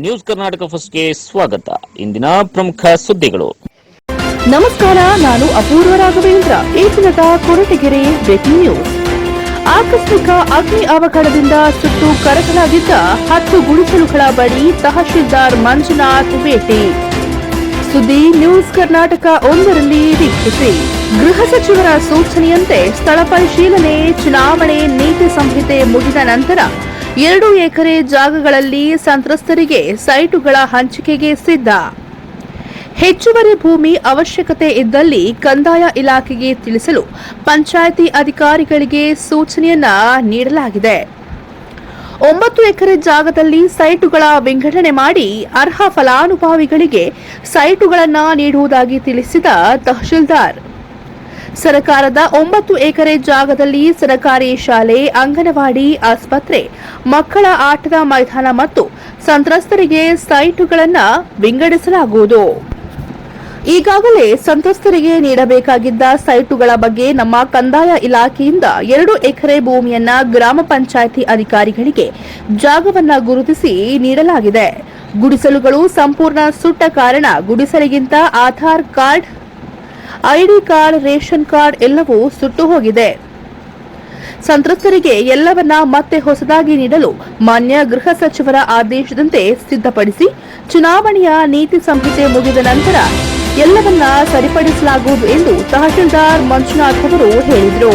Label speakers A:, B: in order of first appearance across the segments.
A: News Karnataka ಫಸ್ಟ್ಗೆ ಸ್ವಾಗತ. ಇಂದಿನ ಪ್ರಮುಖ ಸುದ್ದಿಗಳು.
B: ನಮಸ್ಕಾರ, ನಾನು ಅಪೂರ್ವ ರಾಘವೇಂದ್ರ. ಈ ದಿನದ ಕೊರಟಗೆರೆ ಬ್ರೇಕಿಂಗ್ ನ್ಯೂಸ್ ಆಕಸ್ಮಿಕ ಅಗ್ನಿ ಅವಘಡದಿಂದ ಸುಟ್ಟು ಕರಕಲಾಗಿದ್ದ ಹತ್ತು ಗುಡಿಸಲುಗಳ ಬಳಿ ತಹಶೀಲ್ದಾರ್ ಮಂಜುನಾಥ್ ಭೇಟಿ. ಸುದ್ದಿ ನ್ಯೂಸ್ ಕರ್ನಾಟಕ ಒಂದರಲ್ಲಿ ವೀಕ್ಷಿಸಿ. ಗೃಹ ಸಚಿವರ ಸೂಚನೆಯಂತೆ ಸ್ಥಳ ಪರಿಶೀಲನೆ, ಚುನಾವಣೆ ನೀತಿ ಸಂಹಿತೆ ಮುಗಿದ ನಂತರ ಎರಡು ಎಕರೆ ಜಾಗಗಳಲ್ಲಿ ಸಂತ್ರಸ್ತರಿಗೆ ಸೈಟುಗಳ ಹಂಚಿಕೆಗೆ ಸಿದ್ಧ. ಹೆಚ್ಚುವರಿ ಭೂಮಿ ಅವಶ್ಯಕತೆ ಇದ್ದಲ್ಲಿ ಕಂದಾಯ ಇಲಾಖೆಗೆ ತಿಳಿಸಲು ಪಂಚಾಯಿತಿ ಅಧಿಕಾರಿಗಳಿಗೆ ಸೂಚನೆಯನ್ನ ನೀಡಲಾಗಿದೆ. ಒಂಬತ್ತು ಎಕರೆ ಜಾಗದಲ್ಲಿ ಸೈಟುಗಳ ವಿಂಗಡಣೆ ಮಾಡಿ ಅರ್ಹ ಫಲಾನುಭವಿಗಳಿಗೆ ಸೈಟುಗಳನ್ನು ನೀಡುವುದಾಗಿ ತಿಳಿಸಿದ ತಹಶೀಲ್ದಾರ್. ಸರ್ಕಾರದ ಒಂಬತ್ತು ಎಕರೆ ಜಾಗದಲ್ಲಿ ಸರ್ಕಾರಿ ಶಾಲೆ, ಅಂಗನವಾಡಿ, ಆಸ್ಪತ್ರೆ, ಮಕ್ಕಳ ಆಟದ ಮೈದಾನ ಮತ್ತು ಸಂತ್ರಸ್ತರಿಗೆ ಸೈಟುಗಳನ್ನು ವಿಂಗಡಿಸಲಾಗುವುದು. ಈಗಾಗಲೇ ಸಂತ್ರಸ್ತರಿಗೆ ನೀಡಬೇಕಾಗಿದ್ದ ಸೈಟುಗಳ ಬಗ್ಗೆ ನಮ್ಮ ಕಂದಾಯ ಇಲಾಖೆಯಿಂದ ಎರಡು ಎಕರೆ ಭೂಮಿಯನ್ನ ಗ್ರಾಮ ಪಂಚಾಯಿತಿ ಅಧಿಕಾರಿಗಳಿಗೆ ಜಾಗವನ್ನ ಗುರುತಿಸಿ ನೀಡಲಾಗಿದೆ. ಗುಡಿಸಲುಗಳು ಸಂಪೂರ್ಣ ಸುಟ್ಟ ಕಾರಣ ಗುಡಿಸಲಿಗಿಂತ Aadhaar card ID card, ration card ಎಲ್ಲವೂ ಸುಟ್ಟು ಹೋಗಿದೆ. ಸಂತ್ರಸ್ತರಿಗೆ ಎಲ್ಲವನ್ನ ಮತ್ತೆ ಹೊಸದಾಗಿ ನೀಡಲು ಮಾನ್ಯ ಗೃಹ ಸಚಿವರ ಆದೇಶದಂತೆ ಸಿದ್ಧಪಡಿಸಿ ಚುನಾವಣೆಯ ನೀತಿ ಸಂಹಿತೆ ಮುಗಿದ ನಂತರ ಎಲ್ಲವನ್ನ ಸರಿಪಡಿಸಲಾಗುವುದು ಎಂದು ತಹಶೀಲ್ದಾರ್ ಮಂಜುನಾಥ್ ಅವರು ಹೇಳಿದರು.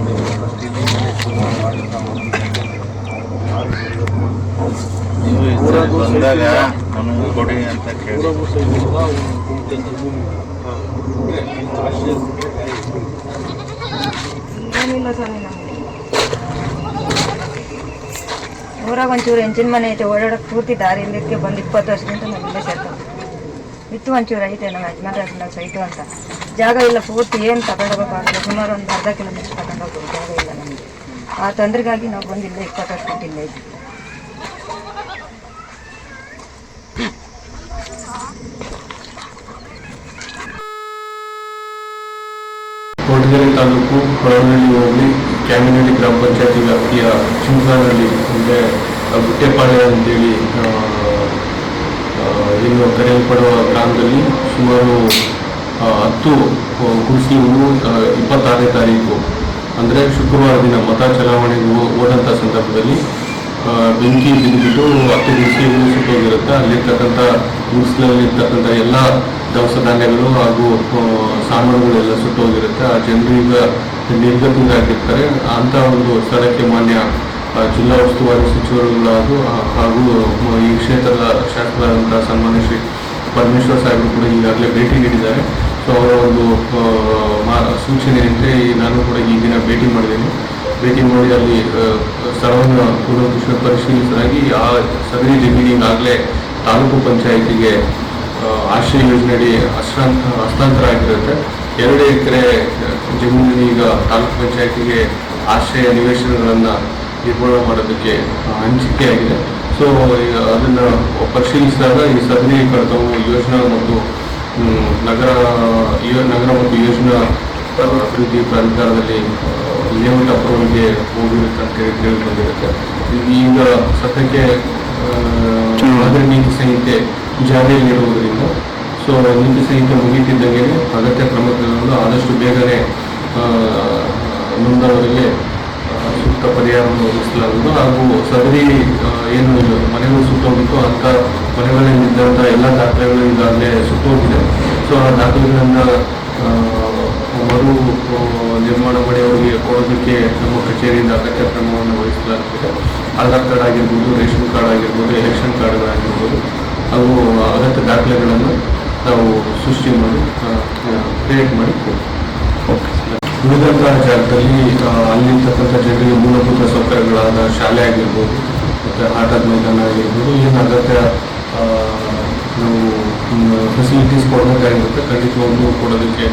C: ನೀವು ಬಂದಾಗ ನಮಗೆ ಕೊಡಿ ಅಂತ ಕೇಳಿ
D: ಊರಾಗ ಒಂಚೂರು ಹೆಂಚಿನ ಮನೆ ಐತೆ ಓಡಾಡಕ್ಕೆ ಪೂರ್ತಿ ದಾರಿ ಇಲ್ಲದಕ್ಕೆ ಬಂದು ಇಪ್ಪತ್ತು ವರ್ಷದಿಂದ ನಾವು ಇಲ್ಲೇ ಸೇರ್ಕೊಂಡು ಇತ್ತು ಒಂಚೂರು ಐತೆ ನಮ್ಮ ಯಜಮಾನ್ರ ಹೆಸರಲ್ಲಿ ಸೈಟು ಅಂತ. ಜಾಗ ಇಲ್ಲ ಪೂರ್ತಿ ಏನು ತಗೊಂಡೋಗೋಕ್ಕಾಗಲ್ಲ ಸುಮಾರು ಒಂದು ಅರ್ಧ ಕಿಲೋಮೀಟರ್ ತಗೊಂಡೋಗ್ಬೋದು ಜಾಗ ಇಲ್ಲ ನಮಗೆ. ಆ ತೊಂದರೆಗಾಗಿ ನಾವು ಬಂದು ಇಲ್ಲೇ ಇಪ್ಪತ್ತು ವರ್ಷ ಇಲ್ಲೇ ಇದ್ವಿ
E: ಕೊಡಗೆರೆ ತಾಲೂಕು ಹೊರನಹಳ್ಳಿ ಹೋಬಳಿ ಕ್ಯಾಮಿನಹಳ್ಳಿ ಗ್ರಾಮ ಪಂಚಾಯತಿ ವ್ಯಾಪ್ತಿಯ ಚಿಂತಾನಹಳ್ಳಿ ಅಂದರೆ ಗುಟ್ಟೆಪಾಳ್ಯ ಅಂತೇಳಿ ಏನು ಕರೆಯಲ್ಪಡುವ ಗ್ರಾಮದಲ್ಲಿ ಸುಮಾರು ಹತ್ತು ಹತ್ತು ಗುಡಿಸಲು ಇಪ್ಪತ್ತಾರನೇ ತಾರೀಕು, ಅಂದರೆ ಶುಕ್ರವಾರ ದಿನ ಮತ ಚಲಾವಣೆಗೆ ಹೋದಂಥ ಸಂದರ್ಭದಲ್ಲಿ ಬೆಂಕಿ ಬಿದ್ದುಬಿಟ್ಟು ಹತ್ತು ಗುಡಿಸಲು ಸುಟ್ಟೋಗಿರುತ್ತೆ. ಅಲ್ಲಿರ್ತಕ್ಕಂಥ ಗುಡಿಸಲಲ್ಲಿರ್ತಕ್ಕಂಥ ಎಲ್ಲ ದವಸ ಧಾನ್ಯಗಳು ಹಾಗೂ ಸಾಮಾನುಗಳೆಲ್ಲ ಸುಟ್ಟೋಗಿರುತ್ತೆ. ಆ ಜನರು ಈಗ ನಿರ್ಗತಿಗಾಗಿರ್ತಾರೆ ಅಂಥ ಒಂದು ಸ್ಥಳಕ್ಕೆ ಮಾನ್ಯ ಜಿಲ್ಲಾ ಉಸ್ತುವಾರಿ ಸಚಿವರುಗಳಾದ್ರು ಹಾಗೂ ಈ ಕ್ಷೇತ್ರದ ಶಾಸಕರಾದಂಥ ಸನ್ಮಾನ್ಯ ಶ್ರೀ ಪರಮೇಶ್ವರ್ ಸಾಹೇಬರು ಕೂಡ ಈಗಾಗಲೇ ಭೇಟಿ ನೀಡಿದ್ದಾರೆ. ಸೊ ಅವರ ಒಂದು ಸೂಚನೆ ಸೂಚನೆಯಂತೆ ನಾನು ಕೂಡ ಈ ದಿನ ಭೇಟಿ ಮಾಡಿದ್ದೇನೆ. ಭೇಟಿ ಮಾಡಿ ಅಲ್ಲಿ ಸ್ಥಳವನ್ನು ಪೂರ್ವದೃಶ್ಯ ಪರಿಶೀಲಿಸಲಾಗಿ ಆ ಸದರಿ ಜಮೀನಿಗಾಗಲೇ ತಾಲೂಕು ಪಂಚಾಯಿತಿಗೆ ಆಶ್ರಯ ಯೋಜನೆಯಡಿ ಹಸ್ತಾಂತ ಹಸ್ತಾಂತರ ಆಗಿರುತ್ತೆ ಎರಡು ಎಕರೆ ಜಮೀನಿನ ಈಗ ತಾಲೂಕು ಪಂಚಾಯಿತಿಗೆ ಆಶ್ರಯ ನಿವೇಶನಗಳನ್ನು ನಿರ್ಮಾಣ ಮಾಡೋದಕ್ಕೆ ಹಂಚಿಕೆ ಆಗಿದೆ. ಸೊ ಅದನ್ನು ಪರಿಶೀಲಿಸಿದಾಗ ಈ ಸದರಿ ಕಡತವು ಯೋಜನಾ ಮತ್ತು ನಗರ ಈ ನಗರ ಮತ್ತು ಯೋಜನಾ ಅಭಿವೃದ್ಧಿ ಪ್ರಾಧಿಕಾರದಲ್ಲಿ ಲೇಔಟ್ ಅಪ್ರೂವಲ್ಗೆ ಹೋಗಿರುತ್ತೆ ಅಂತ ಹೇಳಿ ಕೇಳಿ ಬಂದಿರುತ್ತೆ ಈಗ ಸದ್ಯಕ್ಕೆ ಮಾದರಿ ನೀತಿ ಸಂಹಿತೆ ಜಾರಿಯಲ್ಲಿರುವುದರಿಂದ ಸೊ ನೀತಿ ಸಂಹಿತೆ ಮುಗಿತಿದ್ದಂಗೆ ಅಗತ್ಯ ಕ್ರಮಗಳನ್ನು ಆದಷ್ಟು ಬೇಗನೆ ನೊಂದವರಿಗೆ ಸೂಕ್ತ ಪರಿಹಾರವನ್ನು ಒದಗಿಸಲಾಗುವುದು ಹಾಗೂ ಸದರಿ ಏನು ಮನೆಗಳು ಸುಟ್ಟೋಗಿತ್ತು ಅಂಥ ಮನೆಗಳಲ್ಲಿದ್ದಂಥ ಎಲ್ಲ ದಾಖಲೆಗಳು ಈಗಾಗಲೇ ಸುಟ್ಟೋಗಿದೆ ಸೊ ಆ ದಾಖಲೆಗಳನ್ನು ಮರು ನಿರ್ಮಾಣ ಮಾಡಿ ಅವರಿಗೆ ಕೊಡೋದಕ್ಕೆ ನಮ್ಮ ಕಚೇರಿಯಿಂದ ಅಗತ್ಯ ಕ್ರಮವನ್ನು ವಹಿಸಲಾಗುತ್ತದೆ ಆಧಾರ್ ಕಾರ್ಡ್ ಆಗಿರ್ಬೋದು, ರೇಷನ್ ಕಾರ್ಡ್ ಆಗಿರ್ಬೋದು, ಎಲೆಕ್ಷನ್ ಕಾರ್ಡ್ಗಳಾಗಿರ್ಬೋದು, ಹಾಗೂ ಅಗತ್ಯ ದಾಖಲೆಗಳನ್ನು ನಾವು ಸೃಷ್ಟಿ ಮಾಡಿ ಕ್ರಿಯೇಟ್ ಮಾಡಿ ಕೊಡ್ತೀವಿ. ಉಳಿದಂತಹ ಜಾಗದಲ್ಲಿ ಅಲ್ಲಿರ್ತಕ್ಕಂಥ ಜನರಿಗೆ ಮೂಲಭೂತ ಸೌಕರ್ಯಗಳಾದ ಶಾಲೆ ಆಗಿರ್ಬೋದು ಮತ್ತು ಆಟದ ಮೈದಾನ ಆಗಿರ್ಬೋದು ಏನು ಅಗತ್ಯ ನಾವು ಫೆಸಿಲಿಟೀಸ್ ಕೊಡಬೇಕಾಗಿರುತ್ತೆ ಖಂಡಿತವಾಗ್ಲೂ ಕೊಡೋದಕ್ಕೆ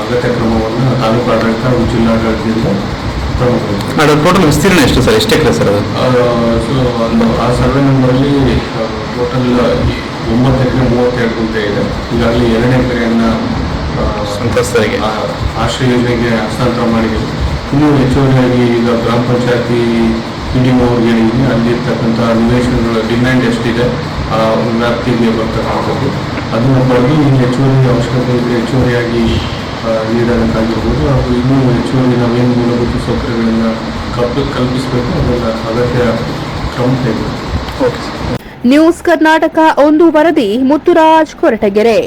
E: ಅಗತ್ಯ ಕ್ರಮವನ್ನು ತಾಲೂಕು ಆಡಳಿತ ಹಾಗೂ ಜಿಲ್ಲಾಡಳಿತದಿಂದ ತಗೊಳ್ಬೇಕು.
F: ಅದು ಟೋಟಲ್ ವಿಸ್ತೀರ್ಣ ಎಷ್ಟು ಸರ್? ಎಷ್ಟು ಎಕರೆ ಸರ್ ಅದು?
E: ಸೊ ಒಂದು ಆ ಸರ್ವೆ ನಂಬರಲ್ಲಿ ಟೋಟಲ್ ಒಂಬತ್ತು ಎಕರೆ ಮೂವತ್ತೆರಡು ಗುಂಟೆ ಇದೆ. ಈಗಾಗಲೇ ಎರಡು ಎಕರೆಯನ್ನು
F: ಸಂತ್ರಸ್ತರಿಗೆ.
E: ಆಶ್ರಯ ಯೋಜನೆಗೆ ಹಸ್ತಾಂತರ ಮಾಡಿ ಇನ್ನೂ ಹೆಚ್ಚುವರಿಯಾಗಿ ಈಗ ಗ್ರಾಮ ಪಂಚಾಯತಿ ಮೀಟಿಂಗ್ ಅವ್ರಿಗೆ ಅಲ್ಲಿರ್ತಕ್ಕಂಥ ನಿವೇಶನಗಳ ಡಿಮ್ಯಾಂಡ್ ಎಷ್ಟಿದೆ ಆ ಒಂದು ವ್ಯಾಪ್ತಿಗೆ ಬರ್ತಕ್ಕಂಥದ್ದು ಅದನ್ನು ಬಗ್ಗೆ ಇನ್ನು ಹೆಚ್ಚುವರಿ ಅವಶ್ಯಕತೆ ಇದ್ದರೆ ಹೆಚ್ಚುವರಿಯಾಗಿ ಆ, ನೀಡೋದಕ್ಕಾಗಿರ್ಬೋದು ಹಾಗೂ ಇನ್ನೂ ಹೆಚ್ಚುವರಿ ನಾವೇನು ಮೂಲಭೂತ ಸೌಕರ್ಯಗಳನ್ನು ಕಲ್ಪಿ ಕಲ್ಪಿಸಬೇಕು ಅದನ್ನು ಅಗತ್ಯ ಕ್ರಮ ತೆಗೆದು
F: ಓಕೆ
B: ನ್ಯೂಸ್ ಕರ್ನಾಟಕ ಒಂದು ವರದಿ ಮುತ್ತುರಾಜ್ ಕೊರಟಗೆರೆ.